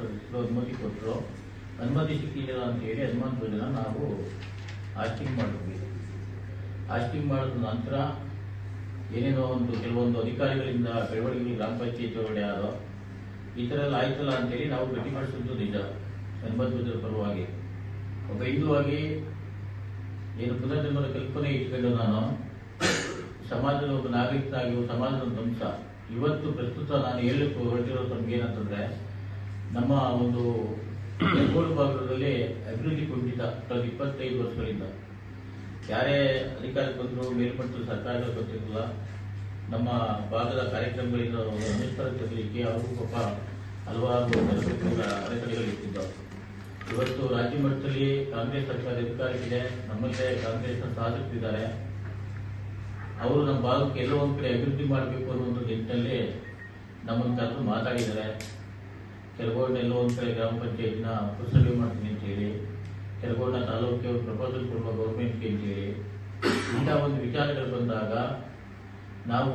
ಅನುಮತಿ ಕೊಟ್ಟರು. ಅನುಮತಿ ಸಿಕ್ಕಿಲ್ಲ ಅಂತ ಹೇಳಿ ಹನುಮಂತ ದಿನ ನಾವು ಆಸ್ಟಿಂಗ್ ಮಾಡಿದ್ವಿ. ಆಸ್ಟಿಂಗ್ ಮಾಡಿದ ನಂತರ ಏನೇನೋ ಒಂದು ಕೆಲವೊಂದು ಅಧಿಕಾರಿಗಳಿಂದ ಬೆಳವಣಿಗೆ ಗ್ರಾಮ ಪಂಚಾಯತ್ ಒಳಗಡೆ ಆದೋ, ಈ ಥರ ಎಲ್ಲ ಆಯ್ತಲ್ಲ ಅಂತೇಳಿ ನಾವು ಪ್ರತಿಭಟಿಸಿದ್ದು ನಿಜ. ಹನುಮಂತ ಪರವಾಗಿ. ಒಬ್ಬ ಹಿಂದುವಾಗಿ ಏನು ಪುನರ್ಜನ್ಮದ ಕಲ್ಪನೆ ಇಟ್ಕೊಂಡು ನಾನು ಸಮಾಜದ ಒಬ್ಬ ನಾಗರಿಕನಾಗಿ, ಸಮಾಜದ ಧ್ವಂಸ ಇವತ್ತು ಪ್ರಸ್ತುತ ನಾನು ಹೇಳಕ್ಕೆ ಹೊರಟಿರೋ ತಮ್ಗೆ ಏನಂತಂದ್ರೆ ನಮ್ಮ ಒಂದು ಬೆಂಗಳೂರು ಭಾಗದಲ್ಲಿ ಅಭಿವೃದ್ಧಿ ಕುಂಠಿತ ಕಳೆದ ಇಪ್ಪತ್ತೈದು ವರ್ಷಗಳಿಂದ. ಯಾರೇ ಅಧಿಕಾರಕ್ಕೆ ಬಂದರೂ ಮೇಲ್ಮಟ್ಟದ ಸರ್ಕಾರಗಳು ಗೊತ್ತಿರಲಿಲ್ಲ. ನಮ್ಮ ಭಾಗದ ಕಾರ್ಯಕ್ರಮಗಳಿಂದ ಅನುಷ್ಠಾನ ತರಲಿಕ್ಕೆ ಅವರು ಪಾಪ ಹಲವಾರು ಅಡೆತಡೆಗಳು ಅಡೆತಡೆಗಳಿರ್ತಿದ್ದವು ಇವತ್ತು ರಾಜ್ಯ ಮಟ್ಟದಲ್ಲಿ ಕಾಂಗ್ರೆಸ್ ಸರ್ಕಾರ ಅಧಿಕಾರಕ್ಕಿದೆ. ನಮ್ಮಲ್ಲೇ ಕಾಂಗ್ರೆಸ್ ಸಾಧಿಸುತ್ತಿದ್ದಾರೆ ಅವರು ನಮ್ಮ ಭಾಗಕ್ಕೆ ಎಲ್ಲೋ ಒಂದು ಕಡೆ ಅಭಿವೃದ್ಧಿ ಮಾಡಬೇಕು ಅನ್ನೋ ಒಂದು ನಿಟ್ಟಿನಲ್ಲಿ ನಮ್ಮನ್ನು ಕರೆದು ಮಾತಾಡಿದ್ದಾರೆ. ಎಲ್ಲೋ ಒಂದು ಕಡೆ ಗ್ರಾಮ ಪಂಚಾಯತ್ನ ಪುರಸಭೆ ಮಾಡ್ತೀನಿ ಅಂತ ಹೇಳಿ ಕೆಲಗೋಡ್ನ ತಾಲೂಕಿಗೆ ಪ್ರಪೋಸಲ್ ಕೊಡುವ ಗೌರ್ಮೆಂಟ್ಗೆ ಅಂತ ಹೇಳಿ ಇಂಥ ಒಂದು ವಿಚಾರಗಳು ಬಂದಾಗ ನಾವು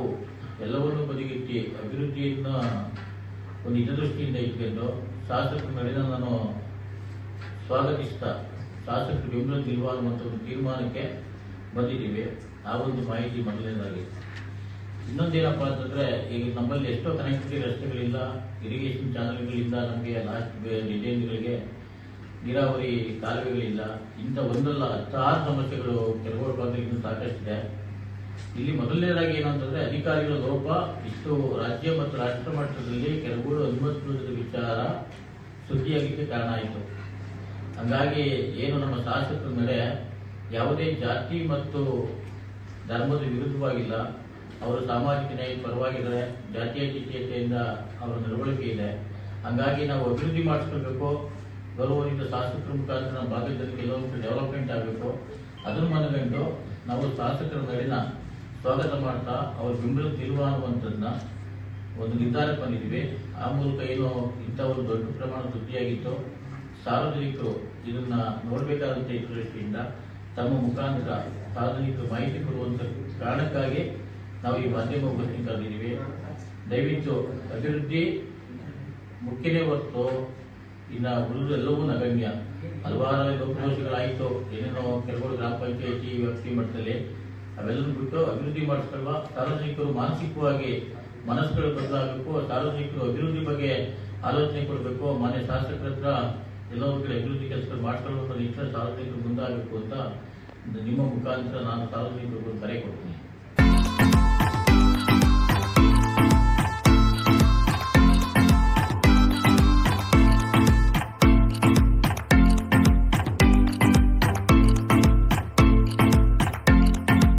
ಎಲ್ಲವನ್ನೂ ಬದಿಗಿಟ್ಟು ಅಭಿವೃದ್ಧಿಯನ್ನು ಒಂದು ಹಿತದೃಷ್ಟಿಯಿಂದ ಇಟ್ಕೊಂಡು ಶಾಸಕರ ನಡೆದ ನಾನು ಸ್ವಾಗತಿಸ್ತಾ, ಶಾಸಕರು ಬೆಂಬಲ ನಿಲ್ವ ಅನ್ನುವಂಥ ಒಂದು ತೀರ್ಮಾನಕ್ಕೆ ಬಂದಿದ್ದೀವಿ. ಆ ಒಂದು ಮಾಹಿತಿ ಮೊದಲನೇದಾಗಿ. ಇನ್ನೊಂದೇನಪ್ಪ ಅಂತಂದ್ರೆ, ಈಗ ನಮ್ಮಲ್ಲಿ ಎಷ್ಟೋ ಕನೆಕ್ಟಿವಿಟಿ ರಸ್ತೆಗಳಿಲ್ಲ ಇರಿಗೇಷನ್ ಚಾನಲ್ಗಳಿಂದ ನಮಗೆ ಲಾಸ್ಟ್ ಡಿಸೈನ್ಗಳಿಗೆ ನೀರಾವರಿ ಕಾಲುವೆಗಳಿಲ್ಲ ಇಂಥ ಒಂದಲ್ಲ ಹತ್ತಾರು ಸಮಸ್ಯೆಗಳು ಕೆಲವು ಭಾಗದಲ್ಲಿ ಸಾಕಷ್ಟಿದೆ. ಇಲ್ಲಿ ಮೊದಲನೇದಾಗಿ ಏನಂತಂದ್ರೆ ಅಧಿಕಾರಿಗಳ ಲೋಪ, ಇಷ್ಟು ರಾಜ್ಯ ಮತ್ತು ರಾಷ್ಟ್ರ ಮಟ್ಟದಲ್ಲಿ ಕೆಲವು ಅನುಮತಿಸಿದ ವಿಚಾರ ಸುದ್ದಿಯಾಗಲಿಕ್ಕೆ ಕಾರಣ ಆಯಿತು. ಹಂಗಾಗಿ ಏನು ನಮ್ಮ ಶಾಸಕರ ಮೇಲೆ ಯಾವುದೇ ಜಾತಿ ಮತ್ತು ಧರ್ಮದ ವಿರುದ್ಧವಾಗಿಲ್ಲ. ಅವರು ಸಾಮಾಜಿಕ ನ್ಯಾಯ ಪರವಾಗಿದ್ದಾರೆ ಜಾತೀಯತೆಯಿಂದ ಅವರ ನಡವಳಿಕೆ ಇದೆ. ಹಂಗಾಗಿ ನಾವು ಅಭಿವೃದ್ಧಿ ಮಾಡಿಸ್ಕೋಬೇಕು ಗೌರವದಿಂದ ಶಾಸಕರ ಮುಖಾಂತರ ನಮ್ಮ ಭಾಗದಲ್ಲಿ ಕೆಲವೊಂದು ಡೆವಲಪ್ಮೆಂಟ್ ಆಗಬೇಕು. ಅದನ್ನು ಮನಗಂಡು ನಾವು ಶಾಸಕರ ನಡಿನ ಸ್ವಾಗತ ಮಾಡ್ತಾ ಅವ್ರ ಬೆಂಬಲ ನಿಲ್ವ ಅನ್ನುವಂಥದ್ದನ್ನ ಒಂದು ನಿರ್ಧಾರಕ್ಕೆ ಬಂದಿದ್ವಿ ಆ ಮೂಲಕ ಏನು ಇಂಥ ಒಂದು ದೊಡ್ಡ ಪ್ರಮಾಣದ ಸುದ್ದಿಯಾಗಿತ್ತು. ಸಾರ್ವಜನಿಕರು ಇದನ್ನ ನೋಡಬೇಕಾದಂಥ ದೃಷ್ಟಿಯಿಂದ. ತಮ್ಮ ಮುಖಾಂತರ ಸಾರ್ವಜನಿಕರು ಮಾಹಿತಿ ಕೊಡುವಂತ ಕಾರಣಕ್ಕಾಗಿ ನಾವು ಈ ಮಾಧ್ಯಮ ಇದ್ದೀವಿ ದಯವಿಟ್ಟು ಅಭಿವೃದ್ಧಿ ಮುಖ್ಯನೇ ಹೊರತು ಇನ್ನು ಉಳಿದು ಎಲ್ಲವೂ ನಗಣ್ಯ. ಹಲವಾರು ಲೋಪದೋಷಗಳಾಯಿತು ಏನೇನೋ ಕೆಲವರು ಗ್ರಾಮ ಪಂಚಾಯಿತಿ ವ್ಯಕ್ತಿ ಮಟ್ಟದಲ್ಲಿ ಅವೆಲ್ಲರೂ ಬಿಟ್ಟು ಅಭಿವೃದ್ಧಿ ಮಾಡಿಸ್ಕೊಳ್ವಾ ಸಾರ್ವಜನಿಕರು ಮಾನಸಿಕವಾಗಿ ಮನಸ್ಸುಗಳು ಬದಲಾಗಬೇಕು, ಸಾರ್ವಜನಿಕರು ಅಭಿವೃದ್ಧಿ ಬಗ್ಗೆ ಆಲೋಚನೆ ಕೊಡಬೇಕು, ಮಾನ್ಯ ಶಾಸಕರ ಹತ್ರ ಎಲ್ಲೋ ಒಂದು ಕಡೆ ಅಭಿವೃದ್ಧಿ ಕೆಲಸಗಳು ಮಾಡ್ಕೊಳ್ಬೇಕು ನಿಟ್ಟಿನಲ್ಲಿ ಸಾರ್ವಜನಿಕರು ಮುಂದಾಗಬೇಕು ಅಂತ ನಿಮ್ಮ ಮುಖಾಂತರ ನಾನು ಸಾರ್ವಜನಿಕರಿಗೂ ಕರೆ ಕೊಡ್ತೀನಿ.